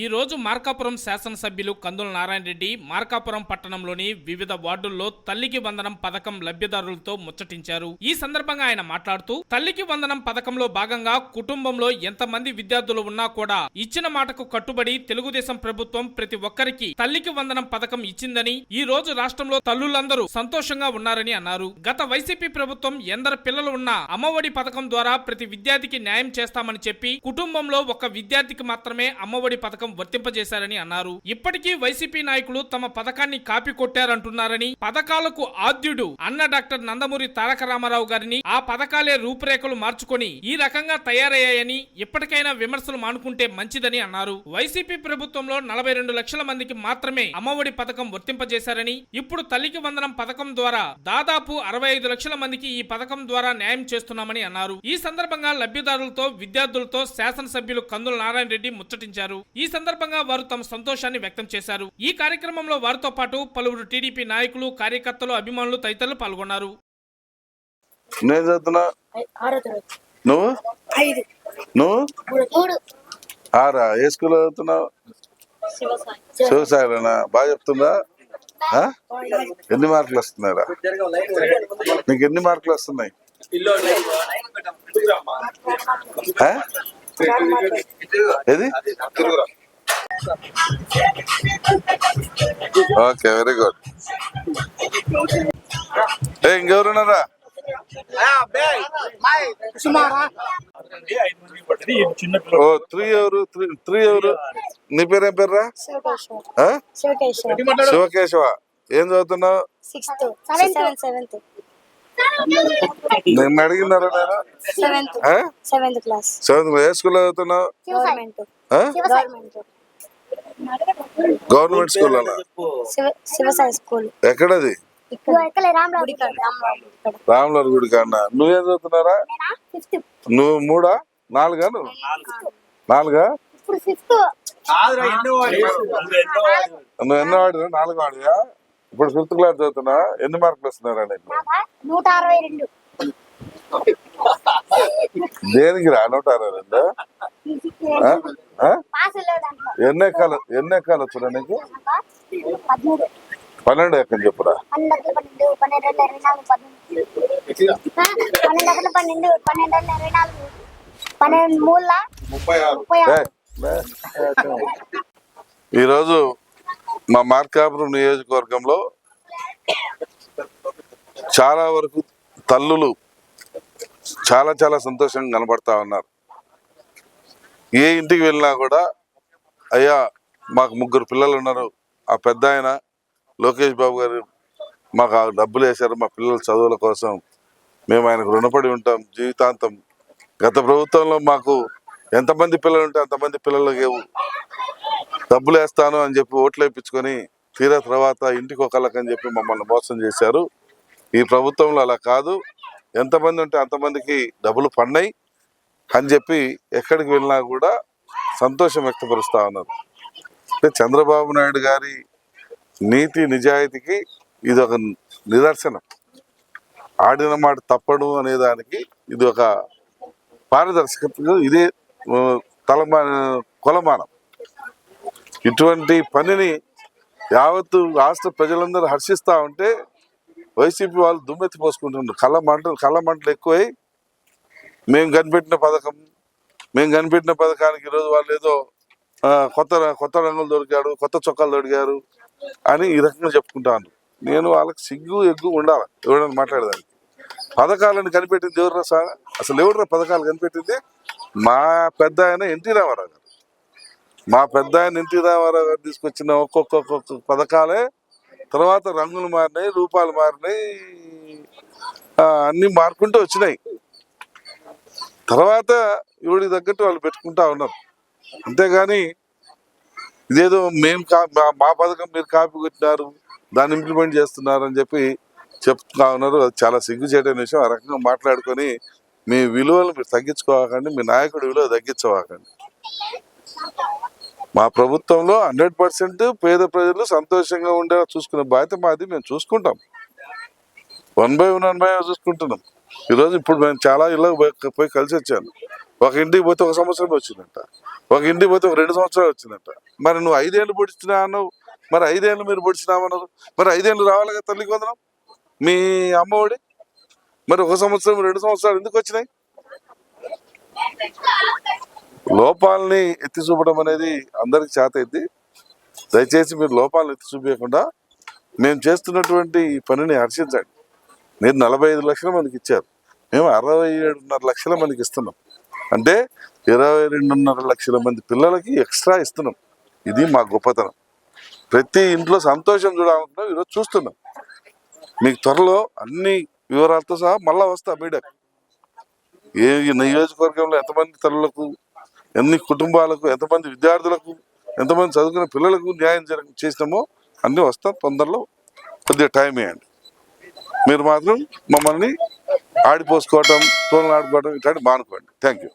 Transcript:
ఈ రోజు మార్కాపురం శాసనసభ్యులు కందుల నారాయణ రెడ్డి మార్కాపురం పట్టణంలోని వివిధ వార్డుల్లో తల్లికి వందనం పథకం లబ్ధిదారులతో ముచ్చటించారు. ఈ సందర్భంగా ఆయన మాట్లాడుతూ తల్లికి వందనం పథకంలో భాగంగా కుటుంబంలో ఎంతమంది విద్యార్థులు ఉన్నా కూడా ఇచ్చిన మాటకు కట్టుబడి తెలుగుదేశం ప్రభుత్వం ప్రతి ఒక్కరికి తల్లికి వందనం పథకం ఇచ్చిందని ఈ రోజు రాష్ట్రంలో తల్లులందరూ సంతోషంగా ఉన్నారని అన్నారు. గత వైసీపీ ప్రభుత్వం ఎందరు పిల్లలు ఉన్నా అమ్మఒడి పథకం ద్వారా ప్రతి విద్యార్థికి న్యాయం చేస్తామని చెప్పి కుటుంబంలో ఒక విద్యార్థికి మాత్రమే అమ్మఒడి పథకం వర్తింపజేశారని అన్నారు. ఇప్పటికీ వైసీపీ నాయకులు తమ పథకాన్ని కాపీ కొట్టారంటున్నారని పథకాలకు ఆద్యుడు అన్న డాక్టర్ నందమూరి తారక రామారావు గారిని ఆ పథకాలే రూపురేఖలు మార్చుకొని ఈ రకంగా తయారయ్యాయని ఇప్పటికైనా విమర్శలు మానుకుంటే మంచిదని అన్నారు. వైసీపీ ప్రభుత్వంలో నలభై రెండు లక్షల మందికి మాత్రమే అమ్మఒడి పథకం వర్తింపజేశారని ఇప్పుడు తల్లికి వందనం పథకం ద్వారా దాదాపు అరవై ఐదు లక్షల మందికి ఈ పథకం ద్వారా న్యాయం చేస్తున్నామని అన్నారు. ఈ సందర్భంగా లబ్ధిదారులతో విద్యార్థులతో శాసనసభ్యులు కందుల నారాయణ రెడ్డి ముచ్చటించారు. ఈ సందర్భంగా వారు తమ సంతోషాన్ని వ్యక్తం చేశారు. ఈ కార్యక్రమంలో వారితో పాటు పలువురు టీడీపీ నాయకులు కార్యకర్తలు అభిమానులు తదితరులు పాల్గొన్నారు. నువ్వు? నువ్వు? ఆరా? ఏ స్కూల్ చదువుతున్నావు? శివసాయినా బాగా చెప్తుందా? ఎన్ని మార్కులు వస్తున్నారా నీకు ఎన్ని మార్కులు వస్తున్నాయి? ఏది? ఓకే వెరీ గుడ్ ఏ ఇంకెవరున్నారా? ఓ త్రీ ఎవరు? త్రీ ఎవరు? నీ పేరేం పేర్రా? శివకేశవ. ఏం చదువుతున్నావు? నిన్ను అడిగినారా నేను సెవెంత్. క్లాస్. సెవెంత్ ఏ స్కూల్లో చదువుతున్నావు? Government school Shiva Shivasai school. ఎక్కడది రాములవారి గుడి కాడ. నువ్వేం చదువుతున్నారా? నువ్వు మూడా? నాలుగా నువ్వు? నాలుగా? నువ్వు ఎన్నో వాడినా నాలుగు వాడియా ఇప్పుడు ఫిఫ్త్ క్లాస్ చదువుతున్నా? ఎన్ని మార్కులు వస్తున్నారా నీకు? నూట అరవై రెండు. దేనికి రా నూట అరవై రెండు? ఎన్ని ఎక్కాలు ఎన్ని ఎక్కాలు వచ్చురా నీకు పదమూడు పన్నెండు ఎక్కని చెప్పురా. ఈరోజు మా మార్కాపురం నియోజకవర్గంలో చాలా వరకు తల్లులు చాలా చాలా సంతోషంగా కనబడతా ఉన్నారు ఏ ఇంటికి వెళ్ళినా కూడా అయ్యా మాకు ముగ్గురు పిల్లలు ఉన్నారు. ఆ పెద్ద ఆయన లోకేష్ బాబు గారు మాకు ఆ డబ్బులు వేశారు మా పిల్లల చదువుల కోసం. మేము ఆయనకు రుణపడి ఉంటాం జీవితాంతం. గత ప్రభుత్వంలో మాకు ఎంతమంది పిల్లలు ఉంటే అంతమంది పిల్లలకి డబ్బులు వేస్తాను అని చెప్పి ఓట్లు వేయించుకొని తీరా తర్వాత ఇంటికి ఒకళ్ళకని చెప్పి మమ్మల్ని మోసం చేశారు. ఈ ప్రభుత్వంలో అలా కాదు. ఎంతమంది ఉంటే అంతమందికి డబ్బులు పడినాయి అని చెప్పి ఎక్కడికి వెళ్ళినా కూడా సంతోషం వ్యక్తపరుస్తా ఉన్నారు. అంటే చంద్రబాబు నాయుడు గారి నీతి నిజాయితీకి ఇది ఒక నిదర్శనం. ఆడిన మాట తప్పడు అనే దానికి ఇది ఒక పారదర్శకత ఇదే తలమా కొలమానం. ఇటువంటి పనిని యావత్తు రాష్ట్ర ప్రజలందరూ హర్షిస్తూ ఉంటే వైసీపీ వాళ్ళు దుమ్మెత్తి పోసుకుంటున్నారు కళ్ళ మంటలు కళ్ళ మంటలు ఎక్కువై మేము కనిపెట్టిన పథకం మేము కనిపెట్టిన పథకానికి ఈరోజు వాళ్ళు ఏదో కొత్త కొత్త రంగులు దొరికాడు కొత్త చొక్కాలు దొరికారు అని ఈ రకంగా చెప్పుకుంటాను నేను వాళ్ళకి సిగ్గు ఎగ్గు ఉండాలి ఎవరైనా మాట్లాడదానికి. పథకాలను కనిపెట్టింది ఎవరు సార్? అసలు ఎవరు పథకాలు కనిపెట్టింది? మా పెద్ద ఆయన ఎన్టీ రామారావు గారు. మా పెద్ద ఆయన ఎన్టీ రామారావు గారు తీసుకొచ్చిన ఒక్కొక్క ఒక్కొక్క పథకాలే తర్వాత రంగులు మారినాయి రూపాలు మారినాయి అన్నీ మారుకుంటూ వచ్చినాయి. తర్వాత ఎవరికి తగ్గట్టు వాళ్ళు పెట్టుకుంటా ఉన్నారు. అంతేగాని ఇదేదో మేము కా మా- మా పథకం మీరు కాపీ కొట్టినారు దాన్ని ఇంప్లిమెంట్ చేస్తున్నారు అని చెప్పి చెప్తా ఉన్నారు. అది చాలా సిగ్గు చేయడం విషయం. ఆ రకంగా మాట్లాడుకొని మీ విలువలు మీరు తగ్గించుకోకండి మీ నాయకుడి విలువ తగ్గించుకోకండి మా ప్రభుత్వంలో హండ్రెడ్ పర్సెంట్ పేద ప్రజలు సంతోషంగా ఉండేలా చూసుకునే బాధ్యత మాది మేము చూసుకుంటాం. One by one one by చూసుకుంటున్నాం. ఈరోజు ఇప్పుడు మేము చాలా ఇళ్ళకి పోయి కలిసి వచ్చాను ఒక ఇంటికి పోతే ఒక సంవత్సరం వచ్చిందంట. ఒక ఇంటికి పోతే ఒక రెండు సంవత్సరాలు వచ్చిందంట. మరి నువ్వు ఐదేళ్ళు పొడిచినా అన్నావు. మరి ఐదేళ్ళు మీరు పొడిచినామన్నారు. మరి ఐదేళ్ళు రావాలి కదా తల్లికి వందనం? మీ అమ్మఒడి మరి ఒక సంవత్సరం రెండు సంవత్సరాలు ఎందుకు వచ్చినాయి? లోపాలని ఎత్తి చూపడం అనేది అందరికి చేత అయింది. దయచేసి మీరు లోపాలను ఎత్తి చూపించకుండా మేము చేస్తున్నటువంటి ఈ పనిని హర్షించండి. మీరు నలభై ఐదు లక్షల మందికి ఇచ్చారు. మేము అరవై ఏడున్నర లక్షల మందికి ఇస్తున్నాం. అంటే ఇరవై రెండున్నర లక్షల మంది పిల్లలకి ఎక్స్ట్రా ఇస్తున్నాం. ఇది మా గొప్పతనం. ప్రతి ఇంట్లో సంతోషం చూడాలనుకున్నాం ఈరోజు చూస్తున్నాం. మీకు త్వరలో అన్ని వివరాలతో సహా మళ్ళీ వస్తా మీడియా ఏ నియోజకవర్గంలో ఎంతమంది తల్లులకు ఎన్ని కుటుంబాలకు ఎంతమంది విద్యార్థులకు ఎంతమంది చదువుకునే పిల్లలకు న్యాయం జరగ చేసినామో అన్నీ వస్తాం. తొందరలో కొద్దిగా టైం ఇవ్వండి మీరు మాత్రం మమ్మల్ని ఆడిపోసుకోవటం తోలు ఆడుకోవటం ఇట్లాంటి మానుకోండి. Thank you